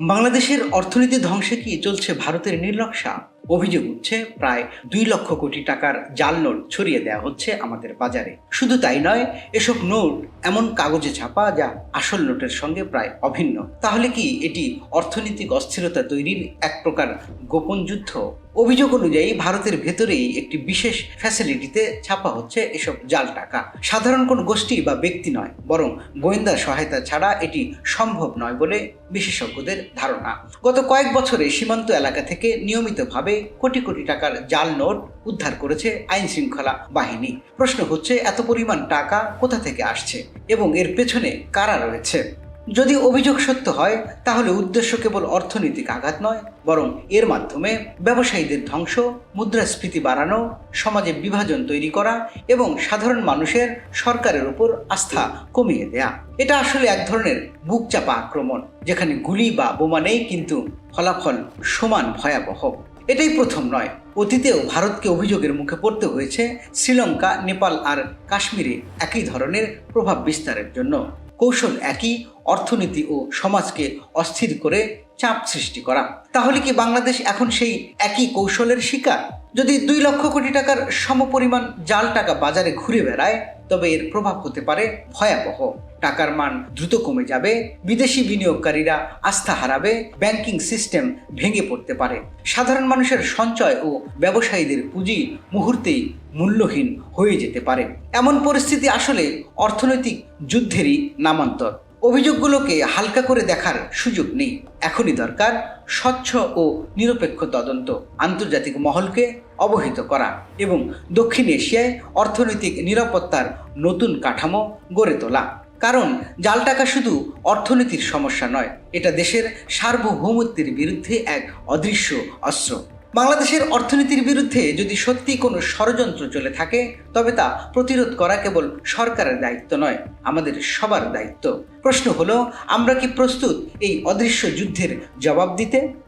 বাংলাদেশের অর্থনীতি ধ্বংসে কি চলছে ভারতের নির্লক্ষা অভিযোগ উঠছে, প্রায় দুই লক্ষ কোটি টাকার জাল নোট ছড়িয়ে দেওয়া হচ্ছে আমাদের বাজারে। শুধু তাই নয়, এসব নোট এমন কাগজে ছাপা যা আসল নোটের সঙ্গে প্রায় অভিন্ন। তাহলে কি এটি অর্থনৈতিক অস্থিরতা তৈরির এক প্রকার গোপন যুদ্ধ? অভিযোগ অনুযায়ী ভারতের ভেতরেই একটি বিশেষ ফ্যাসিলিটিতে ছাপা হচ্ছে এসব জাল টাকা। সাধারণ কোন গোষ্ঠী বা ব্যক্তি নয়, বরং গোয়েন্দা সহায়তা ছাড়া এটি সম্ভব নয় বলে বিশেষজ্ঞদের ধারণা। গত কয়েক বছরে সীমান্ত এলাকা থেকে নিয়মিতভাবে কোটি কোটি টাকার জাল নোট উদ্ধার করেছে আইন শৃঙ্খলা বাহিনী। প্রশ্ন হচ্ছে, এত পরিমাণ টাকা কোথা থেকে আসছে এবং এর পেছনে কারা রয়েছে? যদি অভিযোগ সত্য হয়, তাহলে উদ্দেশ্য কেবল অর্থনৈতিক আঘাত নয়, বরং এর মাধ্যমে ব্যবসায়ীদের ধ্বংস, মুদ্রাস্ফীতি বাড়ানো, সমাজে বিভাজন তৈরি করা এবং সাধারণ মানুষের সরকারের উপর আস্থা কমিয়ে দেয়া। এটা আসলে এক ধরনের বুক চাপা আক্রমণ, যেখানে গুলি বা বোমা নেই, কিন্তু ফলাফল সমান ভয়াবহ। এটাই প্রথম নয়। অতীতেও ভারতকে অভিযোগের মুখে পড়তে হয়েছে শ্রীলঙ্কা, নেপাল আর কাশ্মীরে একই ধরনের প্রভাব বিস্তারের জন্য। কৌশল একই অর্থনীতি ও সমাজকে অস্থির করে চাপ সৃষ্টি করা। তাহলে কি বাংলাদেশ এখন সেই একই কৌশলের শিকার? যদি দুই লক্ষ কোটি টাকার সমপরিমাণ জাল টাকা বাজারে ঘুরে বেড়ায়, তবে এর প্রভাব হতে পারে ভয়াবহ। টাকার মান দ্রুত কমে যাবে, বিদেশি বিনিয়োগকারীরা আস্থা হারাবে, ব্যাংকিং সিস্টেম ভেঙে পড়তে পারে। সাধারণ মানুষের সঞ্চয় ও ব্যবসায়ীদের পুঁজি মুহূর্তেই মূল্যহীন হয়ে যেতে পারে। এমন পরিস্থিতি আসলে অর্থনৈতিক যুদ্ধেরই নামান্তর। অভিযোগগুলোকে হালকা করে দেখার সুযোগ নেই। এখনই দরকার স্বচ্ছ ও নিরপেক্ষ তদন্ত, আন্তর্জাতিক মহলকে অবহিত করা এবং দক্ষিণ এশিয়ায় অর্থনৈতিক নিরাপত্তার নতুন কাঠামো গড়ে তোলা। কারণ জাল টাকা শুধু অর্থনীতির সমস্যা নয়, এটা দেশের সার্বভৌমত্বের বিরুদ্ধে এক অদৃশ্য অস্ত্র। বাংলাদেশের অর্থনীতির বিরুদ্ধে যদি সত্যি কোনো ষড়যন্ত্র চলে থাকে, তবে তা প্রতিরোধ করা কেবল সরকারের দায়িত্ব নয়, আমাদের সবার দায়িত্ব। প্রশ্ন হলো, আমরা কি প্রস্তুত এই অদৃশ্য যুদ্ধের জবাব দিতে?